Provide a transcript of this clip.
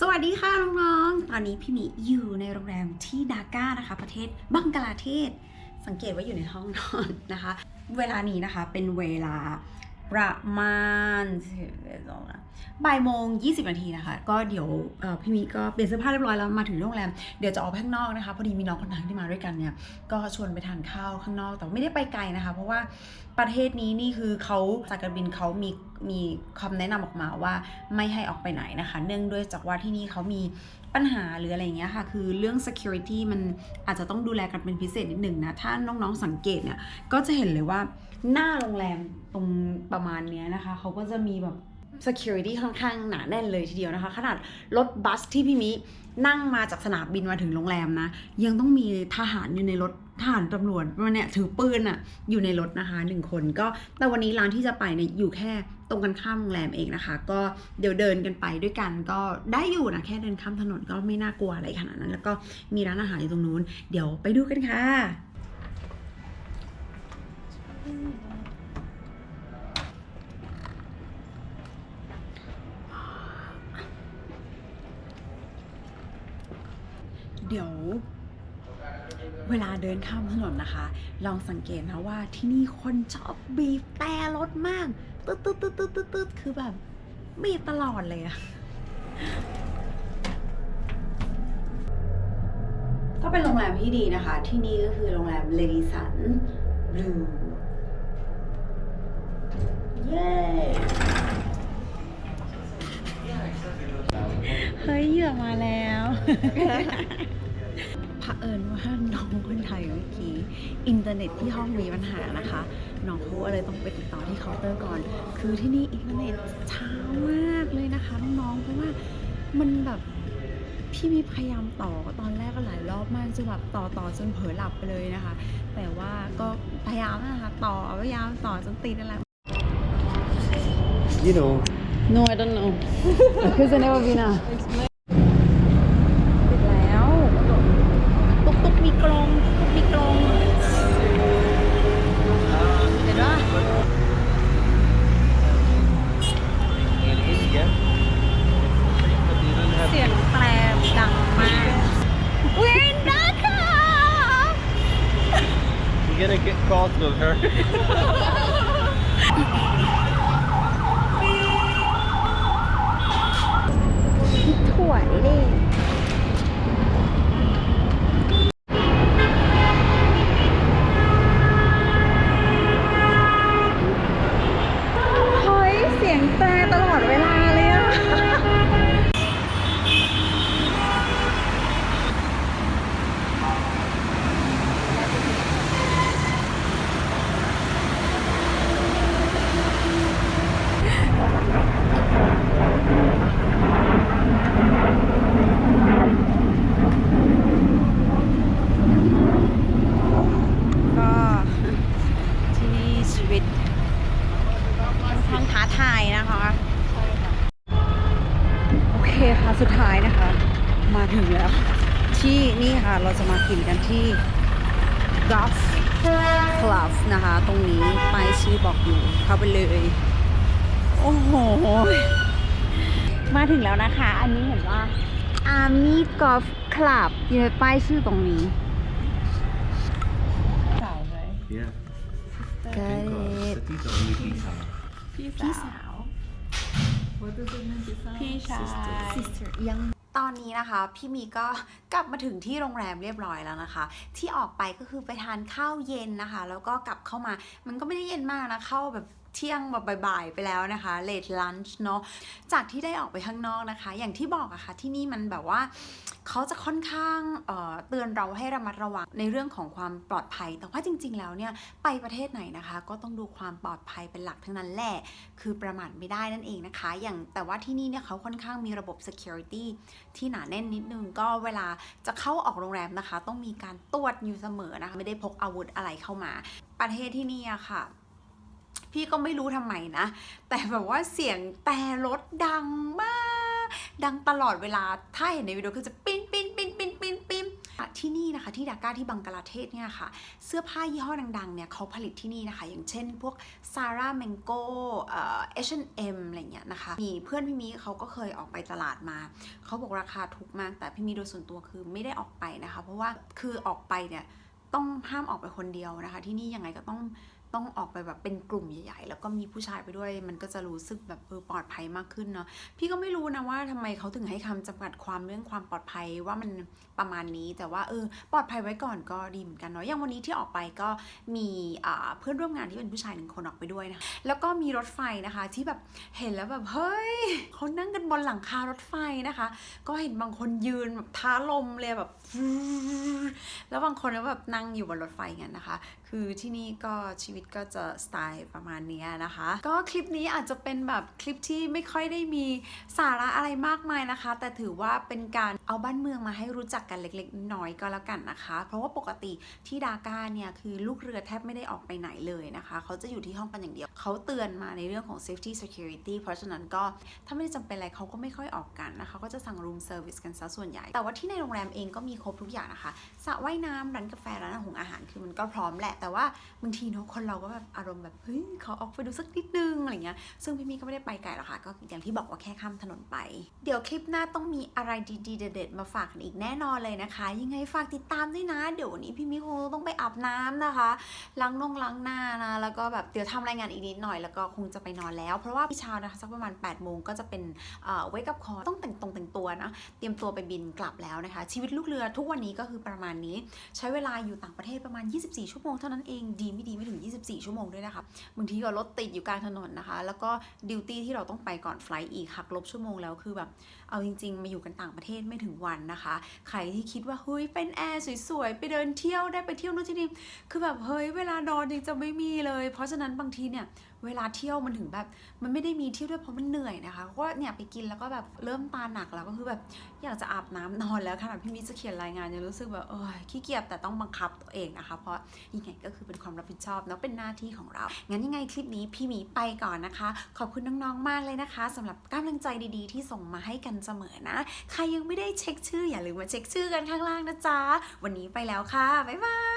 สวัสดีค่ะน้องๆ ตอนนี้พี่มีอยู่ในโรงแรมที่ดาก้านะคะ ประเทศบังกลาเทศ สังเกตว่าอยู่ในห้องนอนนะคะ เวลานี้นะคะเป็นเวลาประมาณบ่ายโมง 20 นาทีนะคะ ก็เดี๋ยวพี่มีก็เปลี่ยนเสื้อผ้าเรียบร้อยแล้วมาถึงโรงแรม เดี๋ยวจะออกไปข้างนอกนะคะ พอดีมีน้องคนนั้นที่มาด้วยกันเนี่ย ก็ชวนไปทานข้าวข้างนอก แต่ไม่ได้ไปไกลนะคะ เพราะว่าประเทศนี้นี่คือเขาสายการบินเขามี มีคำแนะนำออกมาว่าไม่ให้ออกไปไหนนะคะ เนื่องด้วยจากว่าที่นี่เขามีปัญหาหรืออะไรเงี้ยค่ะ คือเรื่อง security มันอาจจะต้องดูแลกันเป็นพิเศษนิดหนึ่งนะ ถ้าน้องๆสังเกตเนี่ย ก็จะเห็นเลยว่าหน้าโรงแรมตรงประมาณเนี้ยนะคะ เขาก็จะมีแบบ security ค่อนข้างหนาแน่นเลยทีเดียวนะคะ ขนาดรถบัสที่พี่มินั่งมาจากสนามบินมาถึงโรงแรมนะ ยังต้องมีทหารอยู่ในรถทหารตำรวจมันเนี่ยถือปืนอะอยู่ในรถนะคะหนึ่งคนก็แต่วันนี้ร้านที่จะไปเนี่ยอยู่แค่ตรงกันข้ามโรงแรมเองนะคะ ก็เดี๋ยวเดินกันไปด้วยกันก็ได้อยู่นะแค่เดินข้ามถนนก็ไม่น่ากลัวอะไรขนาดนั้น แล้วก็มีร้านอาหารอยู่ตรงนู้น เดี๋ยวไปดูกันค่ะ ดี๋ยวเวลาเดินข้ามถนนนะคะ ลองสังเกตนะว่าที่นี่คนชอบบีบแต่รถมากตึ๊ดตึ๊ดตึ๊ดตึ๊ดตึ๊ดตึ๊ดคือแบบบีบตลอดเลยอะก็เป็นโรงแรมที่ดีนะคะ ที่นี่ก็คือโรงแรมเลดิสันบลูเย้เฮ้ยเหยื่อมาแล้ว อินเทอร์เน็ตที่ห้องมีปัญหานะคะน้องเขาก็เลยต้องไปติดต่อที่เคาน์เตอร์ก่อน คือที่นี่อินเทอร์เน็ตช้ามากเลยนะคะน้องๆเพราะว่ามันแบบพี่มีพยายามต่อตอนแรกก็หลายรอบมากจนแบบต่อต่อจนเผลอหลับไปเลยนะคะ แต่ว่าก็พยายามนะคะต่อพยายามต่อจนติดนั่นแหละ You know, No I don't know because I never been ติ calls with her. อนข้างท้าทายนะคะโอเคค่ะสุดท้ายนะคะ มาถึงแล้ว ที่นี่ค่ะเราจะมากินกันที่ Golf Club นะคะ ตรงนี้ป้ายชื่อบอกอยู่เข้าไปเลย โอ้โห มาถึงแล้วนะคะ อันนี้เห็นว่า Army Golf Club อยู่ในป้ายชื่อตรงนี้ Yeah. Got it. Cities only pizza. พี่สาวพี่ชาย Sister ยังตอนนี้นะคะ พี่มีก็กลับมาถึงที่โรงแรมเรียบร้อยแล้วนะคะ ที่ออกไปก็คือไปทานข้าวเย็นนะคะ แล้วก็กลับเข้ามา มันก็ไม่ได้เย็นมากนะเข้าแบบ เที่ยงแบบบ่ายๆไปแล้วนะคะ late lunch เนาะจากที่ได้ออกไปข้างนอกนะคะ อย่างที่บอกอะค่ะที่นี่มันแบบว่าเขาจะค่อนข้างเเตือนเราให้ระมัดระวังในเรื่องของความปลอดภัย แต่ว่าจริง ๆ แล้วเนี่ยไปประเทศไหนนะคะ ก็ต้องดูความปลอดภัยเป็นหลักทั้งนั้นแหละ คือประมาทไม่ได้นั่นเองนะคะ อย่างแต่ว่าที่นี่เนี่ยเขาค่อนข้างมีระบบ security ที่หนาแน่นนิดนึงก็เวลาจะเข้าออกโรงแรมนะคะ ต้องมีการตรวจอยู่เสมอนะคะ ไม่ได้พกอาวุธอะไรเข้ามา ประเทศที่นี่อะค่ะ พี่ก็ไม่รู้ทำไมนะ แต่แบบว่าเสียงแต่รถดังมาก ดังตลอดเวลา ถ้าเห็นในวิดีโอคือจะปิ้นปิ้นปิ้นปิ้นปิ้นปิ้นที่นี่นะคะที่ดาก้าที่บังกลาเทศเนี่ยค่ะ เสื้อผ้ายี่ห้อดังๆเนี่ยเขาผลิตที่นี่นะคะ อย่างเช่นพวก Zara Mango เอ่อ H&M อะไรเงี้ยนะคะ มีเพื่อนพี่มีเขาก็เคยออกไปตลาดมา เขาบอกราคาถูกมาก แต่พี่มีโดยส่วนตัวคือไม่ได้ออกไปนะคะ เพราะว่าคือออกไปเนี่ยต้องห้ามออกไปคนเดียวนะคะ ที่นี่ยังไงก็ต้อง ต้องออกไปแบบเป็นกลุ่มใหญ่ๆ แล้วก็มีผู้ชายไปด้วย มันก็จะรู้สึกแบบเออปลอดภัยมากขึ้นเนาะ พี่ก็ไม่รู้นะว่าทำไมเขาถึงให้คำจำกัดความเรื่องความปลอดภัยว่ามันประมาณนี้ แต่ว่าเออปลอดภัยไว้ก่อนก็ดีเหมือนกันเนาะ อย่างวันนี้ที่ออกไปก็มีเพื่อนร่วมงานที่เป็นผู้ชายหนึ่งคนออกไปด้วยนะคะแล้วก็มีรถไฟนะคะที่แบบเห็นแล้วแบบเฮ้ยเขานั่งกันบนหลังคารถไฟนะคะ ก็เห็นบางคนยืนแบบท้าลมเลยแบบ แล้วบางคนก็แบบนั่งอยู่บนรถไฟกันนะคะคือที่นี่ก็ชีวิตก็จะสไตล์ประมาณนี้นะคะ ก็คลิปนี้อาจจะเป็นแบบคลิปที่ไม่ค่อยได้มีสาระอะไรมากมายนะคะ แต่ถือว่าเป็นการเอาบ้านเมืองมาให้รู้จักกันเล็กๆ น้อยก็แล้วกันนะคะ เพราะว่าปกติที่ดาก้าเนี่ยคือลูกเรือแทบไม่ได้ออกไปไหนเลยนะคะ เขาจะอยู่ที่ห้องกันอย่างเดียว เขาเตือนมาในเรื่องของ safety security เพราะฉะนั้นก็ถ้าไม่ได้จำเป็นอะไรเขาก็ไม่ค่อยออกกันนะคะ ก็จะสั่ง room service กันซะส่วนใหญ่ แต่ว่าที่ในโรงแรมเองก็มีครบทุกอย่างนะคะสระว่ายน้ำร้านกาแฟร้านอาหารคือมันก็พร้อมแหละแต่ว่าบางทีเนาะคนเราก็แบบอารมณ์แบบเฮ้ยขอออกไปดูสักนิดนึงอะไรเงี้ยซึ่งพี่มีก็ไม่ได้ไปไกลหรอกค่ะก็อย่างที่บอกว่าแค่ข้ามถนนไป เดี๋ยวคลิปหน้าต้องมีอะไรดีๆเด็ดๆมาฝากกันอีกแน่นอนเลยนะคะ ยังไงฝากติดตามด้วยนะ เดี๋ยววันนี้พี่มีคงต้องไปอาบน้ำนะคะล้างนงล้างหน้านะแล้วก็แบบเดี๋ยวทำรายงานอีกนิดหน่อยแล้วก็คงจะไปนอนแล้ว เพราะว่าพี่เช้านะคะสักประมาณ8ปดโมงก็จะเป็นเอ่อ wake up call ต้องแต่งตรงแต่งตัวนะเตรียมตัวไปบินกลับแล้วนะคะ ชีวิตลูกเรือทุกวันนี้ก็คือประมาณนี้ ใช้เวลาอยู่ต่างประเทศประมาณ 24 ชั่วโมงเท่านั้นเองดีไม่ดีไม่ถึง 24 ชั่วโมงด้วยนะคะบางทีก็รถติดอยู่กลางถนนนะคะ แล้วก็ดิวตี้ที่เราต้องไปก่อนไฟล์อีกหักลบชั่วโมงแล้วคือแบบเอาจริง ๆ มาอยู่กันต่างประเทศไม่ถึงวันนะคะ ใครที่คิดว่าเฮ้ยเป็นแอร์สวยๆไปเดินเที่ยวได้ไปเที่ยวนู่นที่นี่คือแบบเฮ้ยเวลานอนจริงจะไม่มีเลย เพราะฉะนั้นบางทีเนี่ยเวลาเที่ยวมันถึงแบบมันไม่ได้มีเที่ยวด้วยเพราะมันเหนื่อยนะคะเพราะว่าเนี่ยไปกินแล้วก็แบบเริ่มตาหนักแล้วก็คือแบบอยากจะอาบน้ำนอนแล้วขนาดพี่มิจะเขียนรายงานยังรู้สึกแบบเออขี้เกียจแต่ต้องบังคับตัวเองนะคะ เพราะยังไงก็คือเป็นความรับผิดชอบเนาะเป็นหน้าที่ของเรา งั้นยังไงคลิปนี้พี่หมีไปก่อนนะคะ ขอบคุณน้องๆมากเลยนะคะสำหรับกำลังใจดีๆ ที่ส่งมาให้กันเสมอนะ ใครยังไม่ได้เช็คชื่ออย่าลืมมาเช็คชื่อกันข้างล่างนะจ๊ะวันนี้ไปแล้วค่ะบ๊ายบาย